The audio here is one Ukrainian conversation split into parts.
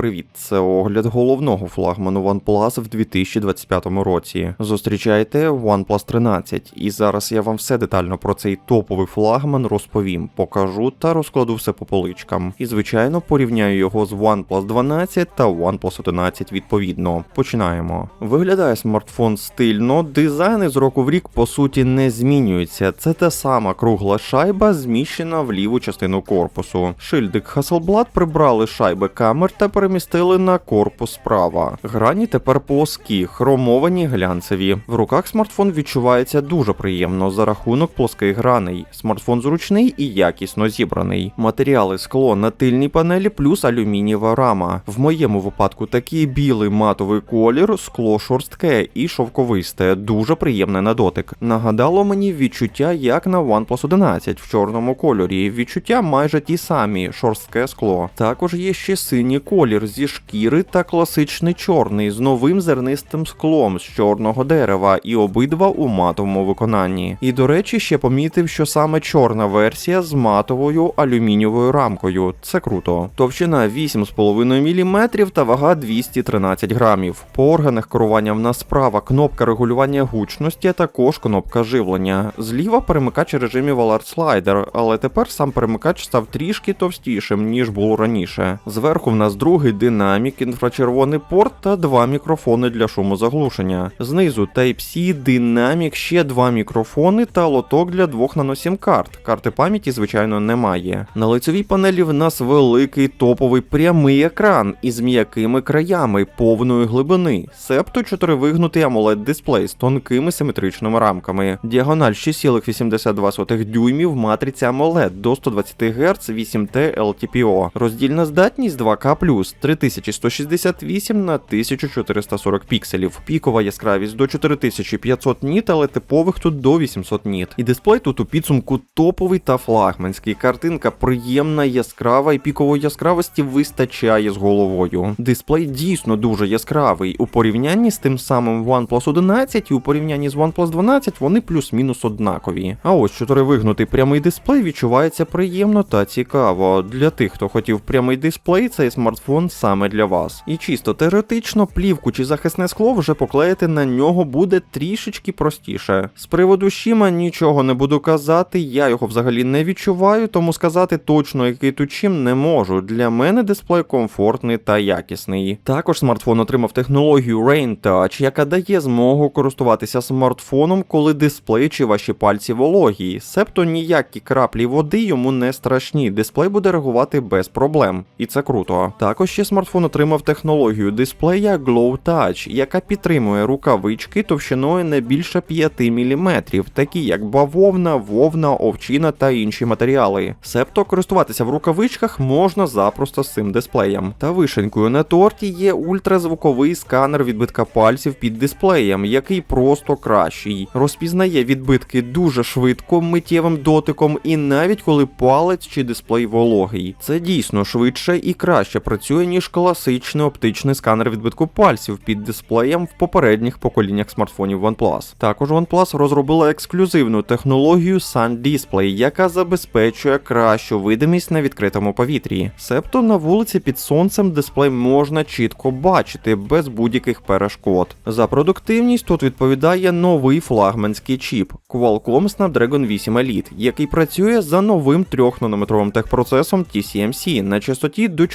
привіт! Це огляд головного флагману OnePlus в 2025 році. Зустрічайте OnePlus 13, і зараз я вам все детально про цей топовий флагман розповім, покажу та розкладу все по поличкам. І звичайно порівняю його з OnePlus 12 та OnePlus 11 відповідно. Починаємо. Виглядає смартфон стильно, дизайн із року в рік по суті не змінюється. Це та сама кругла шайба, зміщена в ліву частину корпусу. Шильдик Hasselblad прибрали шайби камер та перемістили на корпус справа. Грані тепер плоскі, хромовані глянцеві. В руках смартфон відчувається дуже приємно за рахунок плоских граней. Смартфон зручний і якісно зібраний. Матеріали скло на тильній панелі плюс алюмінієва рама. В моєму випадку такий білий матовий колір, скло шорстке і шовковисте, дуже приємне на дотик. Нагадало мені відчуття як на OnePlus 11 в чорному кольорі. Відчуття майже ті самі, шорстке скло. Також є ще синій колір зі шкіри та класичний чорний з новим зернистим склом з чорного дерева, і обидва у матовому виконанні. І до речі, ще помітив, що саме чорна версія з матовою алюмінієвою рамкою. Це круто. Товщина 8,5 мм та вага 213 грамів. По органах керування в нас справа кнопка регулювання гучності, а також кнопка живлення. Зліва перемикач режимів Alert Slider, але тепер сам перемикач став трішки товстішим, ніж було раніше. Зверху в нас другий динамік, інфрачервоний порт та два мікрофони для шумозаглушення. Знизу Type-C, динамік, ще два мікрофони та лоток для двох наносім карт. Карти пам'яті, звичайно, немає. На лицевій панелі в нас великий топовий прямий екран із м'якими краями повної глибини, себто чотиривигнутий amoled дисплей з тонкими симетричними рамками. Діагональ 6,82 дюймів, матриця AMOLED до 120 Гц 8T LTPO. Роздільна здатність 2К+, 3168 на 1440 пікселів. Пікова яскравість до 4500 ніт, але типових тут до 800 ніт. І дисплей тут у підсумку топовий та флагманський. Картинка приємна, яскрава і пікової яскравості вистачає з головою. Дисплей дійсно дуже яскравий. У порівнянні з тим самим OnePlus 11 і у порівнянні з OnePlus 12 вони плюс-мінус однакові. А ось чотиривигнутий прямий дисплей відчувається приємно та цікаво. Для тих, хто хотів прямий дисплей, цей смартфон саме для вас. І чисто теоретично плівку чи захисне скло вже поклеїти на нього буде трішечки простіше. З приводу щима нічого не буду казати, я його взагалі не відчуваю, тому сказати точно, який тут чим не можу. Для мене дисплей комфортний та якісний. Також смартфон отримав технологію Rain Touch, яка дає змогу користуватися смартфоном, коли дисплей чи ваші пальці вологі. Себто ніякі краплі води йому не страшні. Дисплей буде реагувати без проблем, і це круто. Також ще смартфон отримав технологію дисплея Glow Touch, яка підтримує рукавички товщиною не більше 5 мм, такі як бавовна, вовна, овчина та інші матеріали. Себто користуватися в рукавичках можна запросто з цим дисплеєм. Та вишенькою на торті є ультразвуковий сканер відбитка пальців під дисплеєм, який просто кращий. Розпізнає відбитки дуже швидко, миттєвим дотиком, і навіть коли палець чи дисплей вологий. Це дійсно швидше і краще працює, ніж класичний оптичний сканер відбитку пальців під дисплеєм в попередніх поколіннях смартфонів OnePlus. Також OnePlus розробила ексклюзивну технологію Sun Display, яка забезпечує кращу видимість на відкритому повітрі. Себто на вулиці під сонцем дисплей можна чітко бачити без будь-яких перешкод. За продуктивність тут відповідає новий флагманський чіп Qualcomm Snapdragon 8 Elite, який працює за новим 3-нанометровим техпроцесом TCMC на частоті до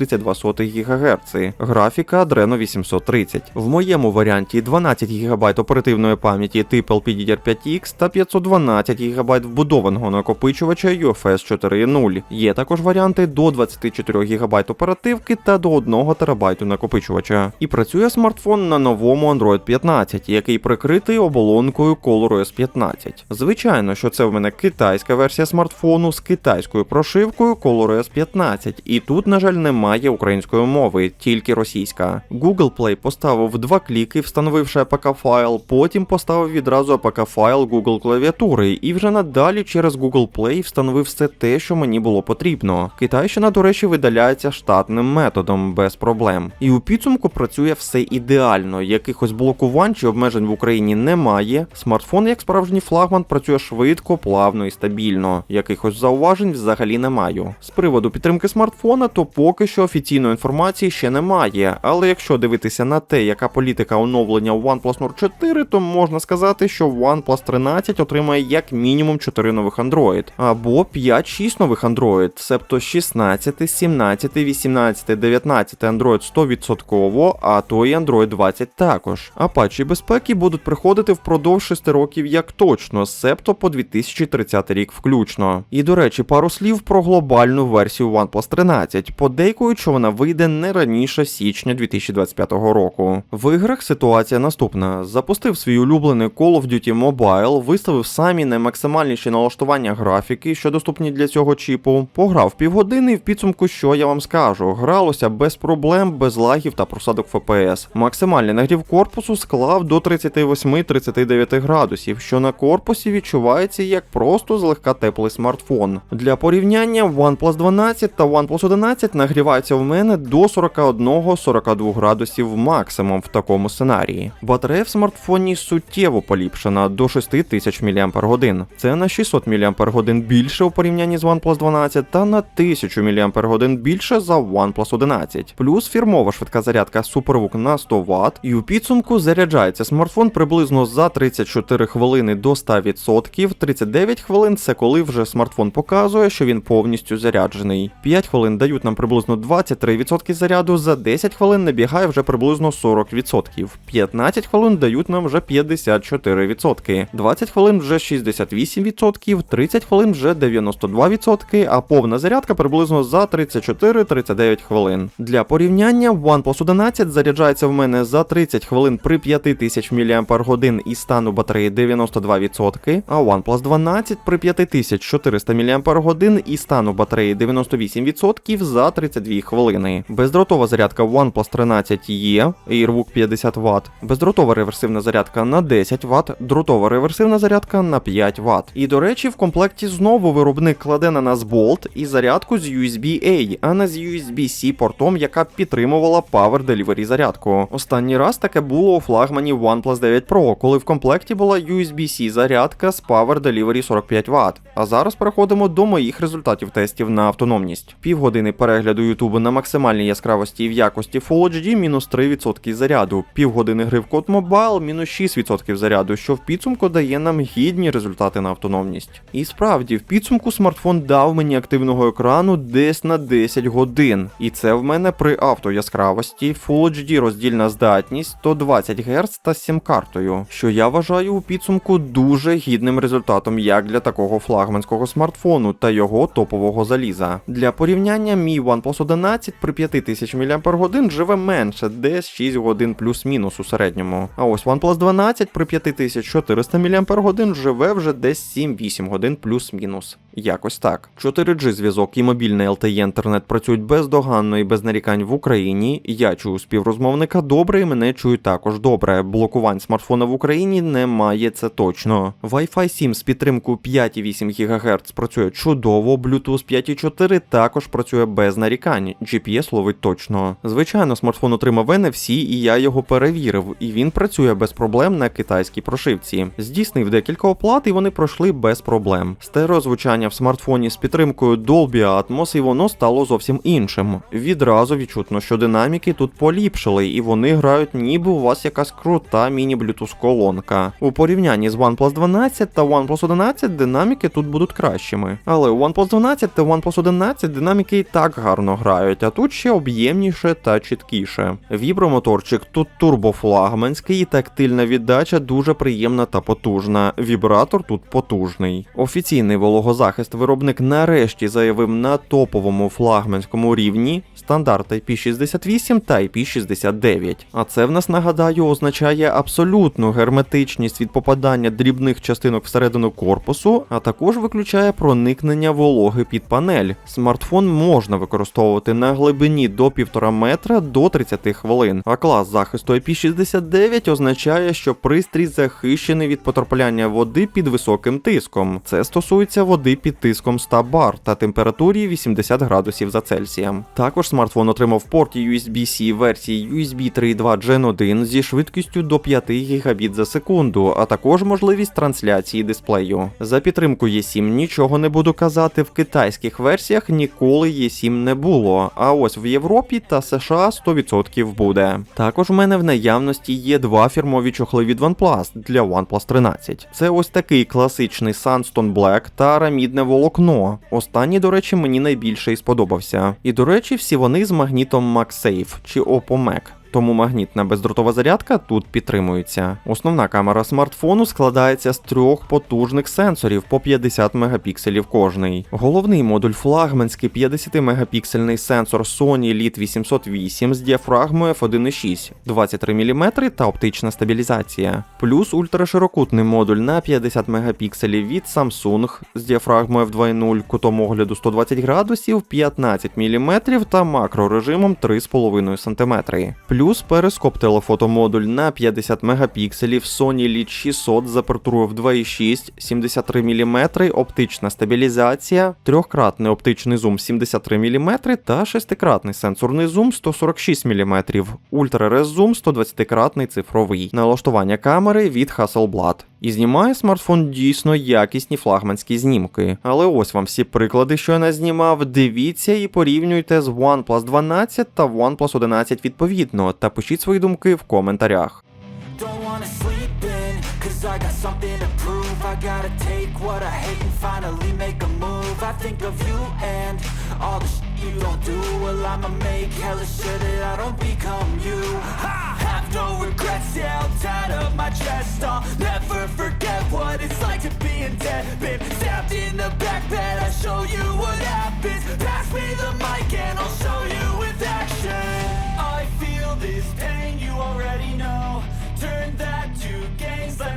4,32 ГГц. Графіка Adreno 830. В моєму варіанті 12 ГБ оперативної пам'яті типу LPDDR5X та 512 ГБ вбудованого накопичувача UFS 4.0. Є також варіанти до 24 ГБ оперативки та до 1 ТБ накопичувача. І працює смартфон на новому Android 15, який прикритий оболонкою ColorOS 15. Звичайно, що це в мене китайська версія смартфону з китайською прошивкою ColorOS 15, і тут, на жаль, немає української мови, тільки російська. Google Play поставив два кліки, встановивши APK файл, потім поставив відразу APK файл Google клавіатури, і вже надалі через Google Play встановив все те, що мені було потрібно. Китайщина, до речі, видаляється штатним методом без проблем. І у підсумку працює все ідеально, якихось блокувань чи обмежень в Україні немає. Смартфон, як справжній флагман, працює швидко, плавно і стабільно. Якихось зауважень взагалі не маю. З приводу підтримки смартфона, то поки що що офіційної інформації ще немає, але якщо дивитися на те, яка політика оновлення у OnePlus Nord 4, то можна сказати, що OnePlus 13 отримає як мінімум 4 нових Android, або 5-6 нових Android, себто 16, 17, 18, 19 Android 100%, а то і Android 20 також. А патчі безпеки будуть приходити впродовж 6 років як точно, себто по 2030 рік включно. І до речі, пару слів про глобальну версію OnePlus 13. Подейкують, що вона вийде не раніше січня 2025 року. В іграх ситуація наступна: запустив свій улюблений Call of Duty Mobile, виставив самі наймаксимальніші налаштування графіки, що доступні для цього чіпу. Пограв півгодини і в підсумку, що я вам скажу, гралося без проблем, без лагів та просадок FPS. Максимальний нагрів корпусу склав до 38-39 градусів, що на корпусі відчувається як просто злегка теплий смартфон. Для порівняння OnePlus 12 та OnePlus 11 нагріваються в мене до 41-42 градусів максимум в такому сценарії. Батарея в смартфоні суттєво поліпшена до 6000 мАч. Це на 600 мАч більше у порівнянні з OnePlus 12 та на 1000 мАч більше за OnePlus 11. Плюс фірмова швидка зарядка SuperVOOC на 100 Вт, і у підсумку заряджається смартфон приблизно за 34 хвилини до 100%, 39 хвилин це коли вже смартфон показує, що він повністю заряджений. 5 хвилин дають нам приблизно 23% заряду, за 10 хвилин набігає вже приблизно 40%, 15 хвилин дають нам вже 54%, 20 хвилин вже 68%, 30 хвилин вже 92%, а повна зарядка приблизно за 34-39 хвилин. Для порівняння OnePlus 11 заряджається в мене за 30 хвилин при 5000 мАч і стану батареї 92%, а OnePlus 12 при 5400 мАч і стану батареї 98% за 32 хвилини. Бездротова зарядка OnePlus 13 є, AirWook 50 Вт, бездротова реверсивна зарядка на 10 Вт, дротова реверсивна зарядка на 5 Вт. І до речі, в комплекті знову виробник кладе на нас болт і зарядку з USB-A, а не з USB-C портом, яка підтримувала Power Delivery зарядку. Останній раз таке було у флагмані OnePlus 9 Pro, коли в комплекті була USB-C зарядка з Power Delivery 45 Вт. А зараз переходимо до моїх результатів тестів на автономність. Півгодини перегляду Ютубу на максимальній яскравості і в якості Full HD мінус 3% заряду, півгодини гри в Code Mobile мінус 6% заряду, що в підсумку дає нам гідні результати на автономність. І справді, в підсумку смартфон дав мені активного екрану десь на 10 годин. І це в мене при автояскравості, Full HD роздільна здатність 120 Гц та сім-картою, що я вважаю у підсумку дуже гідним результатом як для такого флагманського смартфону та його топового заліза. Для порівняння, мій OnePlus 11 при 5000 мАч живе менше, десь 6 годин плюс-мінус у середньому. А ось OnePlus 12 при 5400 мАч живе вже десь 7-8 годин плюс-мінус. Якось так. 4G зв'язок і мобільний LTE інтернет працюють бездоганно і без нарікань в Україні. Я чую співрозмовника добре і мене чують також добре. Блокувань смартфона в Україні немає, це точно. Wi-Fi 7 з підтримкою 5,8 ГГц працює чудово, Bluetooth 5.4 також працює без нарікань. GPS ловить точно. Звичайно, смартфон отримав NFC, і я його перевірив, і він працює без проблем на китайській прошивці. Здійснив декілька оплат, і вони пройшли без проблем. Стереозвучання в смартфоні з підтримкою Dolby Atmos, і воно стало зовсім іншим. Відразу відчутно, що динаміки тут поліпшили, і вони грають, ніби у вас якась крута міні-блютуз колонка. У порівнянні з OnePlus 12 та OnePlus 11 динаміки тут будуть кращими. Але у OnePlus 12 та OnePlus 11 динаміки і так гарно грають, а тут ще об'ємніше та чіткіше. Вібромоторчик тут турбофлагманський і тактильна віддача дуже приємна та потужна. Вібратор тут потужний. Офіційний вологозахист виробник нарешті заявив на топовому флагманському рівні стандарт IP68 та IP69. А це в нас нагадаю означає абсолютну герметичність від попадання дрібних частинок всередину корпусу, а також виключає проникнення вологи під панель. Смартфон можна використовувати на глибині до 1,5 метра до 30 хвилин. А клас захисту IP69 означає, що пристрій захищений від потрапляння води під високим тиском. Це стосується води під тиском 100 бар та температурі 80 градусів за Цельсієм. Також смартфон отримав порт USB-C версії USB 3.2 Gen 1 зі швидкістю до 5 гігабіт за секунду, а також можливість трансляції дисплею. За підтримку E7 нічого не буду казати, в китайських версіях ніколи E7 не було, а ось в Європі та США 100% буде. Також в мене в наявності є два фірмові чохли від OnePlus для OnePlus 13. Це ось такий класичний Sunstone Black та арамідне волокно. Останній, до речі, мені найбільше і сподобався. І до речі, всі вони з магнітом MagSafe чи Oppo Mag. Тому магнітна бездротова зарядка тут підтримується. Основна камера смартфону складається з трьох потужних сенсорів по 50 мегапікселів кожний. Головний модуль флагманський 50-мегапіксельний сенсор Sony LIT 808 з діафрагмою f1.6, 23 мм та оптична стабілізація. Плюс ультраширокутний модуль на 50 мегапікселів від Samsung з діафрагмою f2.0, кутом огляду 120 градусів, 15 мм та макрорежимом 3,5 см. Плюс перископ телефотомодуль на 50 мегапікселів Sony LIT 600 з апертурою в 2.6, 73 мм, оптична стабілізація, трьохкратний оптичний зум 73 мм та шестикратний сенсорний зум 146 мм, ультрарез-зум 120-кратний цифровий, налаштування камери від Hasselblad. І знімає смартфон дійсно якісні флагманські знімки. Але ось вам всі приклади, що я назнімав. Дивіться і порівнюйте з OnePlus 12 та OnePlus 11 відповідно, та пишіть свої думки в коментарях.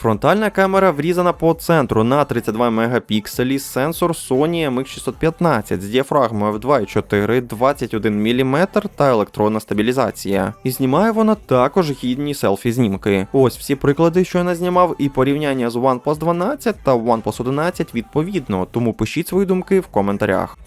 Фронтальна камера врізана по центру на 32 мегапікселі, сенсор Sony MX615 з діафрагмою в 2,4, 21 мм та електронна стабілізація. І знімає вона також гідні селфі-знімки. Ось всі приклади, що я назнімав, і порівняння з OnePlus 12 та OnePlus 11 відповідно, тому пишіть свої думки в коментарях.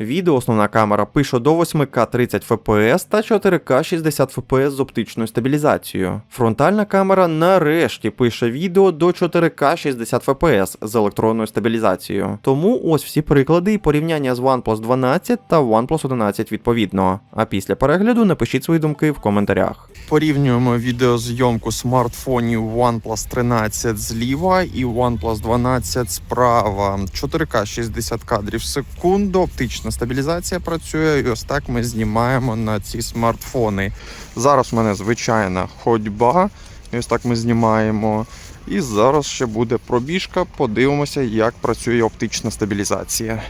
Відео основна камера пише до 8К 30 FPS та 4К 60 FPS з оптичною стабілізацією. Фронтальна камера нарешті пише відео до 4К 60 FPS з електронною стабілізацією. Тому ось всі приклади і порівняння з OnePlus 12 та OnePlus 11 відповідно. А після перегляду напишіть свої думки в коментарях. Порівнюємо відеозйомку смартфонів OnePlus 13 зліва і OnePlus 12 справа. 4К 60 кадрів в секунду, оптична стабілізація працює, і ось так ми знімаємо на ці смартфони. Зараз в мене звичайна ходьба, і ось так ми знімаємо. І зараз ще буде пробіжка. Подивимося, як працює оптична стабілізація.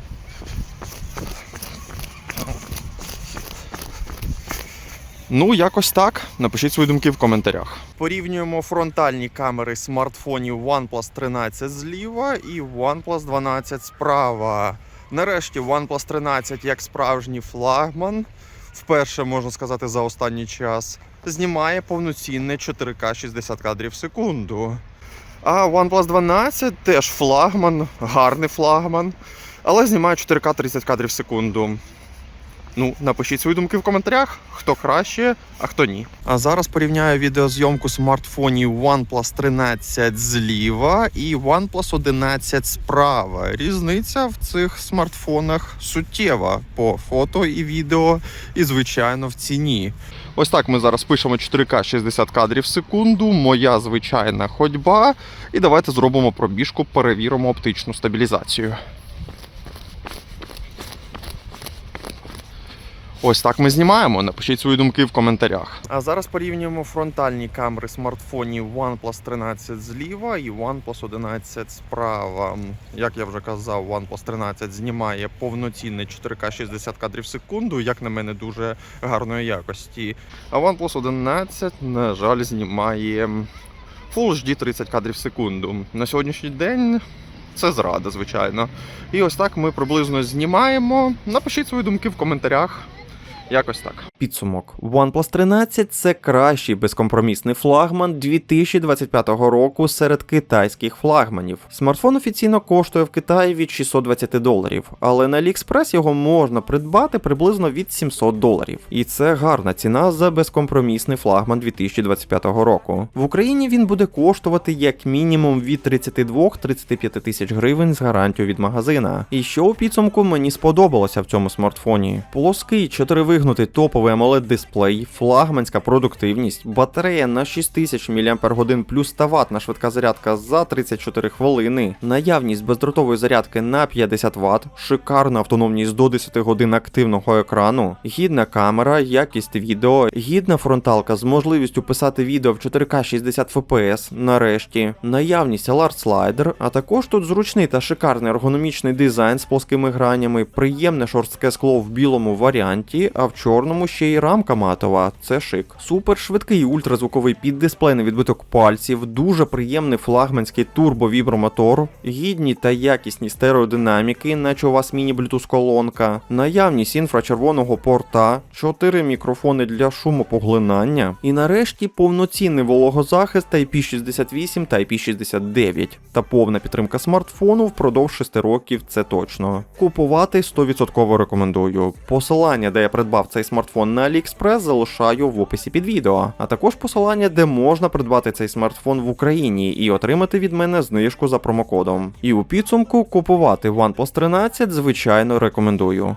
Ну, якось так. Напишіть свої думки в коментарях. Порівнюємо фронтальні камери смартфонів OnePlus 13 зліва і OnePlus 12 справа. Нарешті OnePlus 13 як справжній флагман, вперше можна сказати за останній час, знімає повноцінне 4К 60 кадрів в секунду. А OnePlus 12 теж флагман, гарний флагман, але знімає 4К 30 кадрів в секунду. Ну, напишіть свої думки в коментарях, хто краще, а хто ні. А зараз порівняю відеозйомку смартфонів OnePlus 13 зліва і OnePlus 11 справа. Різниця в цих смартфонах суттєва по фото і відео, і звичайно в ціні. Ось так ми зараз пишемо 4К 60 кадрів в секунду, моя звичайна ходьба. І давайте зробимо пробіжку, перевіримо оптичну стабілізацію. Ось так ми знімаємо. Напишіть свої думки в коментарях. А зараз порівнюємо фронтальні камери смартфонів OnePlus 13 зліва і OnePlus 11 справа. Як я вже казав, OnePlus 13 знімає повноцінне 4К 60 кадрів в секунду, як на мене, дуже гарної якості. А OnePlus 11, на жаль, знімає Full HD 30 кадрів в секунду. На сьогоднішній день це зрада, звичайно. І ось так ми приблизно знімаємо. Напишіть свої думки в коментарях. Якось так. Підсумок. OnePlus 13 це кращий безкомпромісний флагман 2025 року серед китайських флагманів. Смартфон офіційно коштує в Китаї від 620 доларів, але на AliExpress його можна придбати приблизно від 700 доларів. І це гарна ціна за безкомпромісний флагман 2025 року. В Україні він буде коштувати як мінімум від 32-35 тисяч гривень з гарантією від магазина. І що у підсумку мені сподобалося в цьому смартфоні? Плоский 4 вигнутий топовий amoled дисплей, флагманська продуктивність, батарея на 6000 мАч плюс 100 ватна швидка зарядка за 34 хвилини, наявність бездротової зарядки на 50 Вт, шикарна автономність до 10 годин активного екрану, гідна камера, якість відео, гідна фронталка з можливістю писати відео в 4К 60 FPS, нарешті, наявність Alert Slider, а також тут зручний та шикарний ергономічний дизайн з плоскими гранями, приємне шорстке скло в білому варіанті, в чорному ще й рамка матова. Це шик. Супер швидкий ультразвуковий піддисплейний відбиток пальців, дуже приємний флагманський турбовібромотор, гідні та якісні стереодинаміки, наче у вас міні-блютуз колонка, наявність інфрачервоного порта, 4 мікрофони для шумопоглинання, і нарешті повноцінний вологозахист IP68 та IP69 та повна підтримка смартфону впродовж 6 років. Це точно. Купувати 100% рекомендую. Посилання, де я придбав цей смартфон на AliExpress, залишаю в описі під відео, а також посилання, де можна придбати цей смартфон в Україні і отримати від мене знижку за промокодом. І у підсумку купувати OnePlus 13, звичайно, рекомендую.